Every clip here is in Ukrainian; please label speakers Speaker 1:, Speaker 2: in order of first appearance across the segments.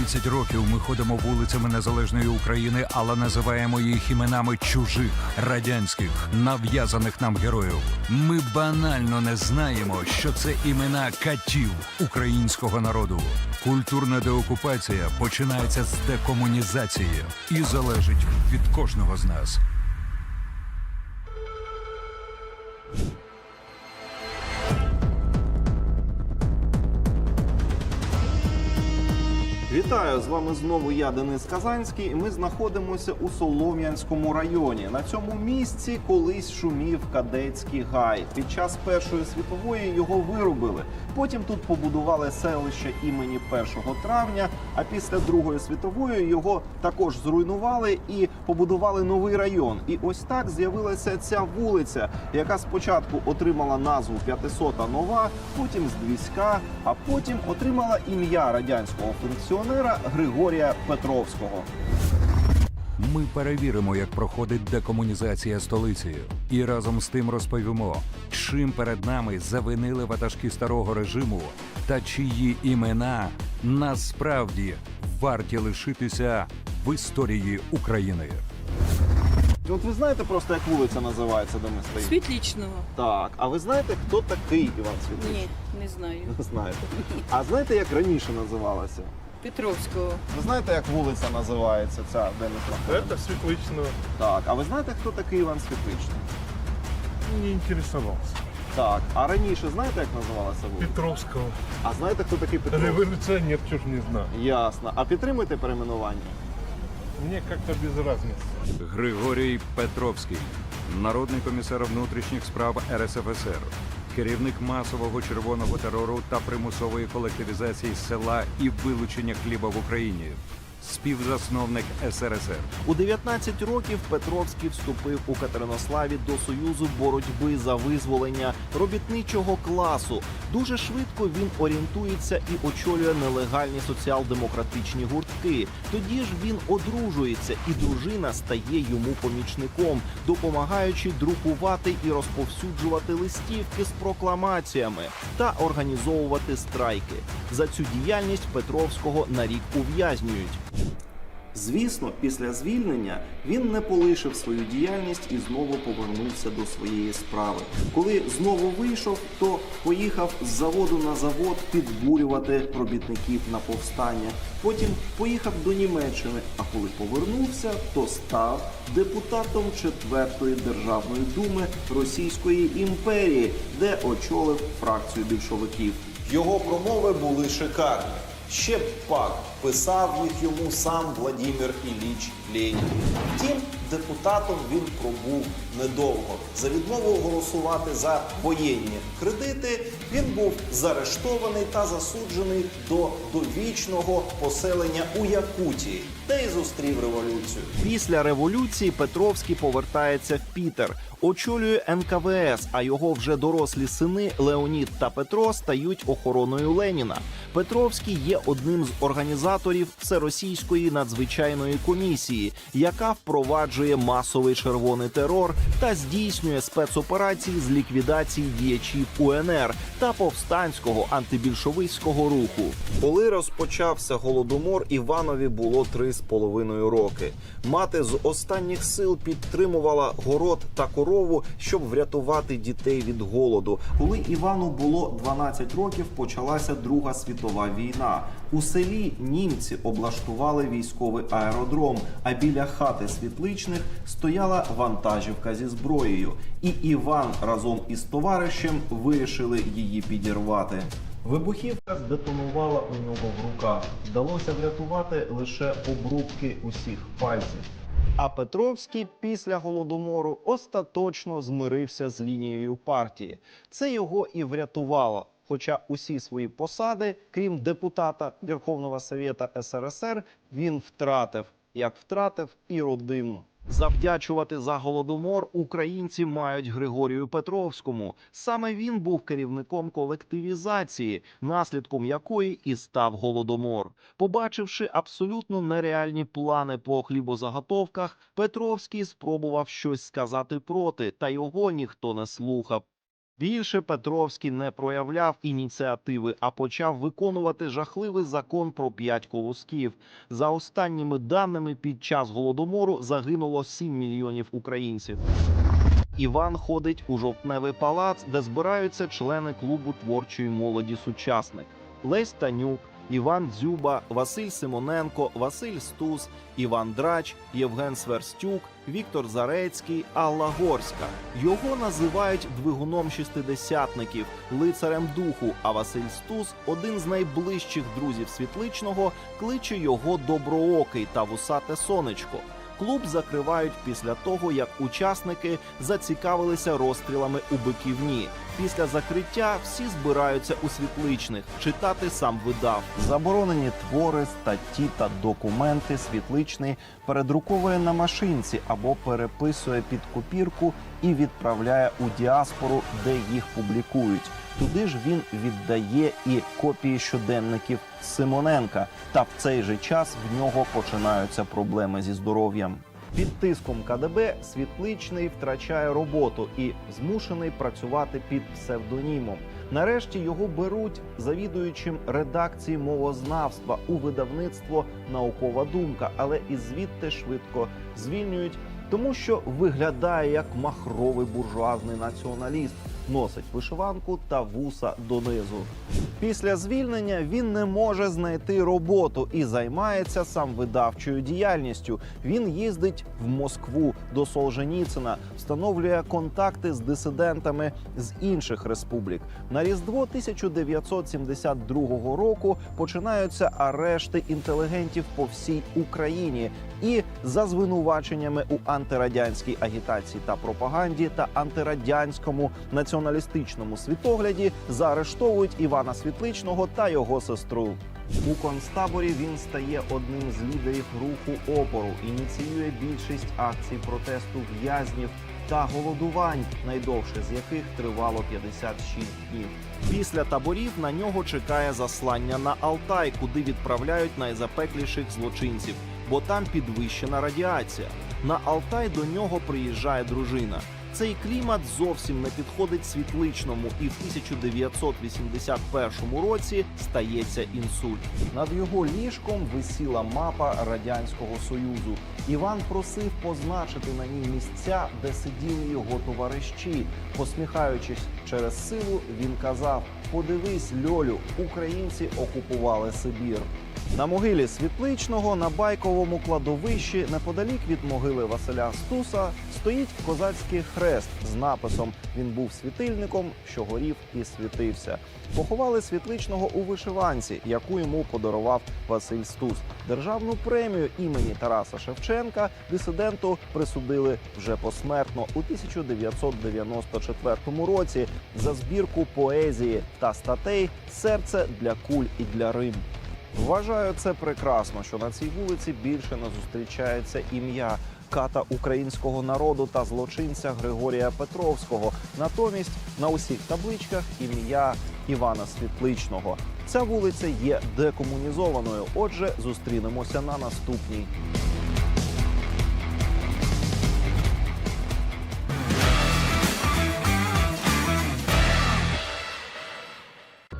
Speaker 1: 30 років ми ходимо вулицями незалежної України, але називаємо їх іменами чужих радянських нав'язаних нам героїв. Ми банально не знаємо, що це імена катів українського народу. Культурна деокупація починається з декомунізації і залежить від кожного з нас.
Speaker 2: Вітаю з вами знову я, Денис Казанський. і Ми знаходимося у Солом'янському районі. На цьому місці колись шумів кадетський гай. Під час Першої світової його вирубили. Потім тут побудували селище імені 1 травня. А після Другої світової його також зруйнували і побудували новий район. І ось так з'явилася ця вулиця, яка спочатку отримала назву 500 нова, потім Здвіська, а потім отримала ім'я радянського функціонера Григорія Петровського.
Speaker 1: Ми перевіримо, як проходить декомунізація столиці, і разом з тим розповімо, чим перед нами завинили ватажки старого режиму та чиї імена насправді варті лишитися в історії України.
Speaker 2: От ви знаєте просто, як вулиця називається, де ми стоїмо?
Speaker 3: Світлічного?
Speaker 2: Так, а ви знаєте, хто такий Іван Світлич?
Speaker 3: Ні, не знаю.
Speaker 2: Не знаєте. А знаєте, як раніше називалася?
Speaker 3: Петровського.
Speaker 2: Ви знаєте, як вулиця називається ця, де ми знаходимося?
Speaker 4: Это Светличного
Speaker 2: Так, а ви знаєте, хто такий Іван Світличний?
Speaker 4: не интересовался.
Speaker 2: Так, а раніше знаєте, як називалася вулиця?
Speaker 4: Петровского.
Speaker 2: А знаєте, хто такий Петро?
Speaker 4: Революционер, чё ж не знаю.
Speaker 2: Ясно. А підтримуєте перейменування?
Speaker 4: Мне как-то без разницы.
Speaker 1: Григорій Петровський, народний комісар внутрішніх справ РСФСР, керівник масового червоного терору та примусової колективізації села і вилучення хліба в Україні, співзасновник СРСР.
Speaker 2: У 19 років Петровський вступив у Катеринославі до Союзу боротьби за визволення робітничого класу. Дуже швидко він орієнтується і очолює нелегальні соціал-демократичні гуртки. Тоді ж він одружується, і дружина стає йому помічником, допомагаючи друкувати і розповсюджувати листівки з прокламаціями та організовувати страйки. За цю діяльність Петровського на рік ув'язнюють. Звісно, після звільнення він не полишив свою діяльність і знову повернувся до своєї справи. Коли знову вийшов, то поїхав з заводу на завод підбурювати робітників на повстання. Потім поїхав до Німеччини. А коли повернувся, то став депутатом четвертої державної думи Російської імперії, де очолив фракцію більшовиків. Його промови були шикарні. Ще пак писав їх йому сам Владимир Ілліч Ленін. Втім, депутатом він пробув недовго. За відмову голосувати за воєнні кредити він був заарештований та засуджений до довічного поселення у Якутії, де й зустрів революцію. Після революції Петровський повертається в Пітер, очолює НКВС, а його вже дорослі сини Леонід та Петро стають охороною Леніна. Петровський є одним з організаторів всеросійської надзвичайної комісії, яка впроваджує масовий червоний терор та здійснює спецоперації з ліквідації діячів УНР та повстанського антибільшовицького руху. Коли розпочався голодомор, Іванові було три з половиною роки. Мати з останніх сил підтримувала город та корову, щоб врятувати дітей від голоду. Коли Івану було 12 років, почалася Друга світова війна. У селі німці облаштували військовий аеродром. А біля хати світличних стояла вантажівка зі зброєю. І Іван разом із товаришем вирішили її підірвати. Вибухівка здетонувала у нього в руках. Вдалося врятувати лише обрубки усіх пальців. А Петровський після голодомору остаточно змирився з лінією партії. Це його і врятувало. Хоча усі свої посади, крім депутата Верховного Совєта СРСР, він втратив, як втратив і родину. Завдячувати за голодомор українці мають Григорію Петровському. Саме він був керівником колективізації, наслідком якої і став голодомор. Побачивши абсолютно нереальні плани по хлібозаготовках, Петровський спробував щось сказати проти, та його ніхто не слухав. Більше Петровський не проявляв ініціативи, а почав виконувати жахливий закон про п'ять колосків. За останніми даними, під час голодомору загинуло 7 мільйонів українців. Іван ходить у жовтневий палац, де збираються члени клубу творчої молоді сучасник. Лесь Танюк, Іван Дзюба, Василь Симоненко, Василь Стус, Іван Драч, Євген Сверстюк, Віктор Зарецький, Алла Горська. Його називають двигуном шістидесятників, лицарем духу. А Василь Стус, один з найближчих друзів світличного, кличе його доброокий та вусате сонечко. Клуб закривають після того, як учасники зацікавилися розстрілами у Биківні. Після закриття всі збираються у світличних. Читати сам видав. Заборонені твори, статті та документи світличний передруковує на машинці або переписує під копірку і відправляє у діаспору, де їх публікують. Туди ж він віддає і копії щоденників Симоненка. Та в цей же час в нього починаються проблеми зі здоров'ям. Під тиском КДБ світличний втрачає роботу і змушений працювати під псевдонімом. Нарешті його беруть завідуючим редакції мовознавства у видавництво Наукова думка, але і звідти швидко звільнюють, тому що виглядає як махровий буржуазний націоналіст, носить вишиванку та вуса донизу. Після звільнення він не може знайти роботу і займається сам видавчою діяльністю. Він їздить в Москву до Солженіцина, встановлює контакти з дисидентами з інших республік. На різдво 1972 року починаються арешти інтелігентів по всій Україні і за звинуваченнями у антирадянській агітації та пропаганді та антирадянському націоналістичному світогляді заарештовують Івана Світличного та його сестру. У концтаборі він стає одним з лідерів руху опору, ініціює більшість акцій протесту в'язнів та голодувань, найдовше з яких тривало 56 днів. Після таборів на нього чекає заслання на Алтай, куди відправляють найзапекліших злочинців, бо там підвищена радіація. На Алтай до нього приїжджає дружина. Цей клімат зовсім не підходить світличному, і в 1981 році стається інсульт. Над його ліжком висіла мапа радянського союзу. Іван просив позначити на ній місця, де сиділи його товариші. Посміхаючись через силу, він казав: Подивись, Льолю, українці окупували Сибір. На могилі Світличного на байковому кладовищі, неподалік від могили Василя Стуса, стоїть козацький хрест з написом Він був світильником, що горів і світився. Поховали світличного у вишиванці, яку йому подарував Василь Стус. Державну премію імені Тараса Шевченка дисиденту присудили вже посмертно у 1994 році за збірку поезії та статей Серце для куль і для Рим. Вважаю це прекрасно, що на цій вулиці більше не зустрічається ім'я ката українського народу та злочинця Григорія Петровського. Натомість на усіх табличках ім'я Івана Світличного. Ця вулиця є декомунізованою. Отже, зустрінемося на наступній.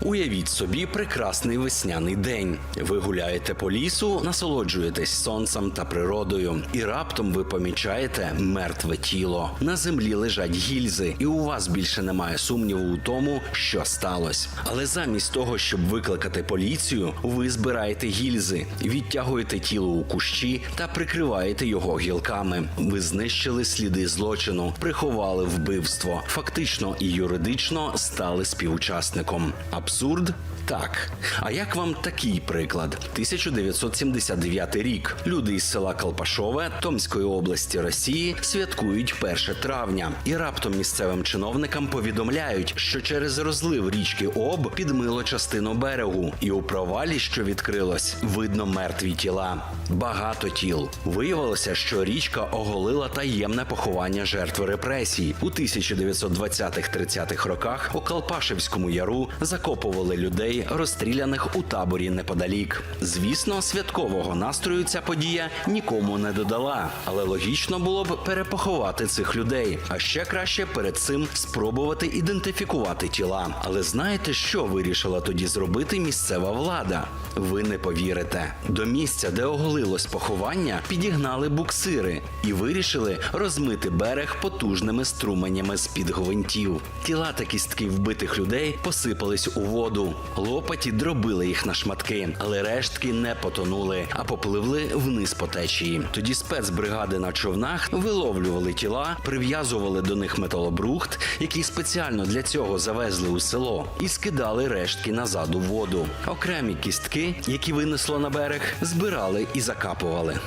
Speaker 5: Уявіть собі прекрасний весняний день. Ви гуляєте по лісу, насолоджуєтесь сонцем та природою, і раптом ви помічаєте мертве тіло. На землі лежать гільзи, і у вас більше немає сумніву у тому, що сталося. Але замість того, щоб викликати поліцію, ви збираєте гільзи, відтягуєте тіло у кущі та прикриваєте його гілками. Ви знищили сліди злочину, приховали вбивство, фактично і юридично стали співучасником. Абсурд? Так. А як вам такий приклад? 1979 рік. Люди із села Калпашове Томської області Росії святкують 1 травня, і раптом місцевим чиновникам повідомляють, що через розлив річки Об підмило частину берегу, і у провалі, що відкрилось, видно мертві тіла. Багато тіл. Виявилося, що річка оголила таємне поховання жертви репресій у 1920-30-х роках у Калпашевському яру закопано закопували людей, розстріляних у таборі неподалік. Звісно, святкового настрою ця подія нікому не додала, але логічно було б перепоховати цих людей. А ще краще перед цим спробувати ідентифікувати тіла. Але знаєте, що вирішила тоді зробити місцева влада? Ви не повірите. До місця, де оголилось поховання, підігнали буксири і вирішили розмити берег потужними струменями з під гвинтів. Тіла та кістки вбитих людей посипались у воду. Лопаті дробили їх на шматки, але рештки не потонули, а попливли вниз по течії. Тоді спецбригади на човнах виловлювали тіла, прив'язували до них металобрухт, який спеціально для цього завезли у село, і скидали рештки назад у воду. Окремі кістки, які винесло на берег, збирали і закапували.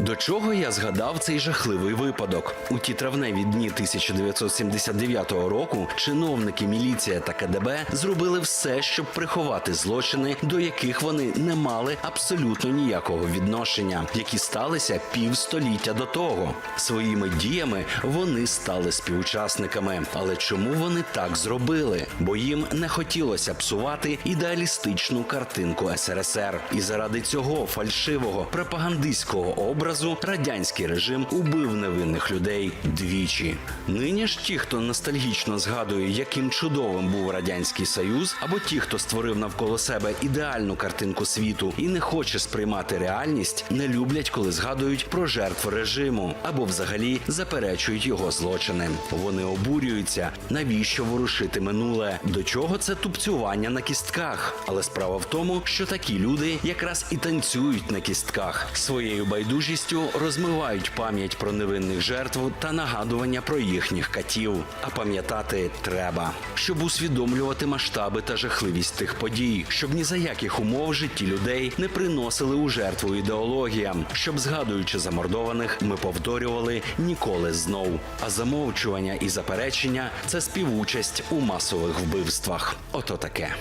Speaker 5: До чого я згадав цей жахливий випадок? У ті травневі дні 1979 року чиновники міліція та КДБ зробили все, щоб приховати злочини, до яких вони не мали абсолютно ніякого відношення, які сталися півстоліття до того. Своїми діями вони стали співучасниками. Але чому вони так зробили? Бо їм не хотілося псувати ідеалістичну картинку СРСР, і заради цього фальшивого пропагандистського образу радянський режим убив невинних людей двічі. Нині ж ті, хто ностальгічно згадує, яким чудовим був радянський союз, або ті, хто створив навколо себе ідеальну картинку світу і не хоче сприймати реальність, не люблять, коли згадують про жертв режиму або взагалі заперечують його злочини. Вони обурюються, навіщо ворушити минуле, до чого це тупцювання на кістках. Але справа в тому, що такі люди якраз і танцюють на кістках своєю байдужістю розмивають пам'ять про невинних жертв та нагадування про їхніх катів. А пам'ятати треба, щоб усвідомлювати масштаби та жахливість тих подій, щоб ні за яких умов житті людей не приносили у жертву ідеологіям, щоб згадуючи замордованих, ми повторювали ніколи знов. А замовчування і заперечення це співучасть у масових вбивствах. Ото таке.